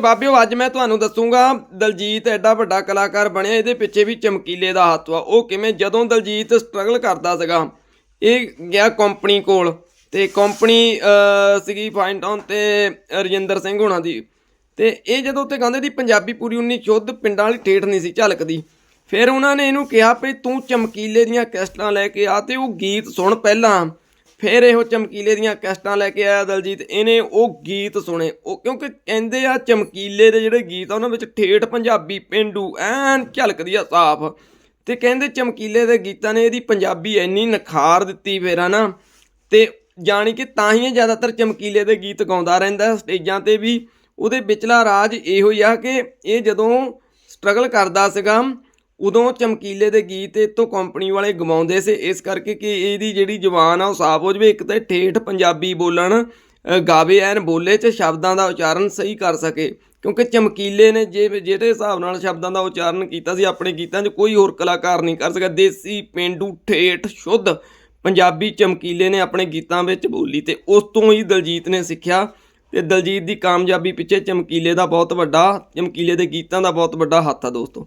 ਬਾਬਿਓ, ਅੱਜ ਮੈਂ ਤੁਹਾਨੂੰ ਦੱਸੂਗਾ, ਦਲਜੀਤ ਐਡਾ ਵੱਡਾ ਕਲਾਕਾਰ ਬਣਿਆ, ਇਹਦੇ ਪਿੱਛੇ ਵੀ ਚਮਕੀਲੇ ਦਾ ਹੱਥ ਵਾ। ਉਹ ਕਿਵੇਂ ਜਦੋਂ ਦਲਜੀਤ ਸਟਰਗਲ ਕਰਦਾ ਸੀਗਾ, ਇਹ ਗਿਆ ਕੰਪਨੀ ਕੋਲ ਤੇ ਕੰਪਨੀ ਸੀਗੀ ਫਾਈਨ ਟਾਊਨ ਤੇ ਰਜਿੰਦਰ ਸਿੰਘ ਹੋਣਾ ਦੀ। ਤੇ ਇਹ ਜਦੋਂ ਉੱਤੇ ਗਾਉਂਦੇ ਦੀ ਪੰਜਾਬੀ ਪੂਰੀ ਉਨੀ ਸ਼ੁੱਧ, ਪਿੰਡਾਂ ਵਾਲੀ ਠੇਠ ਨਹੀਂ ਸੀ ਝਲਕਦੀ। ਫਿਰ ਉਹਨਾਂ ਨੇ ਇਹਨੂੰ ਕਿਹਾ ਵੀ ਤੂੰ ਚਮਕੀਲੇ ਦੀਆਂ ਕੈਸਟਾਂ ਲੈ ਕੇ ਆ ਤੇ ਉਹ ਗੀਤ ਸੁਣ ਪਹਿਲਾਂ। ਫਿਰ ਇਹੋ ਚਮਕੀਲੇ ਦੀਆਂ ਕੈਸਟਾਂ ਲੈ ਕੇ ਆਇਆ ਦਲਜੀਤ। ਇਹਨੇ ਉਹ ਗੀਤ ਸੁਣੇ। ਉਹ ਕਿਉਂਕਿ ਕਹਿੰਦੇ ਆ ਚਮਕੀਲੇ ਦੇ ਜਿਹੜੇ ਗੀਤ ਆ, ਉਹਨਾਂ ਵਿੱਚ ਠੇਠ ਪੰਜਾਬੀ ਪਿੰਡੂ ਐਨ ਝਲਕਦੀ ਆ ਸਾਫ਼। ਤੇ ਕਹਿੰਦੇ ਚਮਕੀਲੇ ਦੇ ਗੀਤਾਂ ਨੇ ਇਹਦੀ ਪੰਜਾਬੀ ਇੰਨੀ ਨਖਾਰ ਦਿੱਤੀ ਫੇਰ ਨਾ ਤੇ ਜਾਣੀ ਕਿ ਤਾਂ ਹੀ ਜ਼ਿਆਦਾਤਰ ਚਮਕੀਲੇ ਦੇ ਗੀਤ ਗਾਉਂਦਾ ਰਹਿੰਦਾ ਸਟੇਜਾਂ ਤੇ ਵੀ ਉਹਦੇ ਵਿਚਲਾ ਰਾਜ ਇਹੋ ਹੀ ਆ ਕਿ ਇਹ ਜਦੋਂ ਸਟਰਗਲ ਕਰਦਾ ਸੀਗਾ ਉਦੋਂ ਚਮਕੀਲੇ ਦੇ ਗੀਤ ਇਹ ਤੋਂ ਕੰਪਨੀ ਵਾਲੇ ਗਵਾਉਂਦੇ ਸੀ, ਇਸ ਕਰਕੇ ਕਿ ਇਹਦੀ ਜਿਹੜੀ ਜ਼ੁਬਾਨ ਆ ਉਹ ਸਾਫ਼ ਹੋ ਜਵੇ। ਇੱਕ ਤਾਂ ਠੇਠ ਪੰਜਾਬੀ ਬੋਲਣ ਗਾਵੇ ਐਨ ਬੋਲੇ ਚ ਸ਼ਬਦਾਂ ਦਾ ਉਚਾਰਨ ਸਹੀ ਕਰ ਸਕੇ, ਕਿਉਂਕਿ ਚਮਕੀਲੇ ਨੇ ਜੇ ਜਿਹੜੇ ਹਿਸਾਬ ਨਾਲ ਸ਼ਬਦਾਂ ਦਾ ਉਚਾਰਨ ਕੀਤਾ ਸੀ, ਆਪਣੇ ਗੀਤਾਂ 'ਚ ਕੋਈ ਹੋਰ ਕਲਾਕਾਰ ਨਹੀਂ ਕਰ ਸਕਿਆ। ਦੇਸੀ ਪਿੰਡੂ ਠੇਠ ਸ਼ੁੱਧ ਪੰਜਾਬੀ ਚਮਕੀਲੇ ਨੇ ਆਪਣੇ ਗੀਤਾਂ ਵਿੱਚ ਬੋਲੀ ਤੇ ਉਸ ਤੋਂ ਹੀ ਦਲਜੀਤ ਨੇ ਸਿੱਖਿਆ ਤੇ ਦਲਜੀਤ ਦੀ ਕਾਮਯਾਬੀ ਪਿੱਛੇ ਚਮਕੀਲੇ ਦਾ ਬਹੁਤ ਵੱਡਾ, ਚਮਕੀਲੇ ਦੇ ਗੀਤਾਂ ਦਾ ਬਹੁਤ ਵੱਡਾ ਹੱਥ ਆ ਦੋਸਤੋ।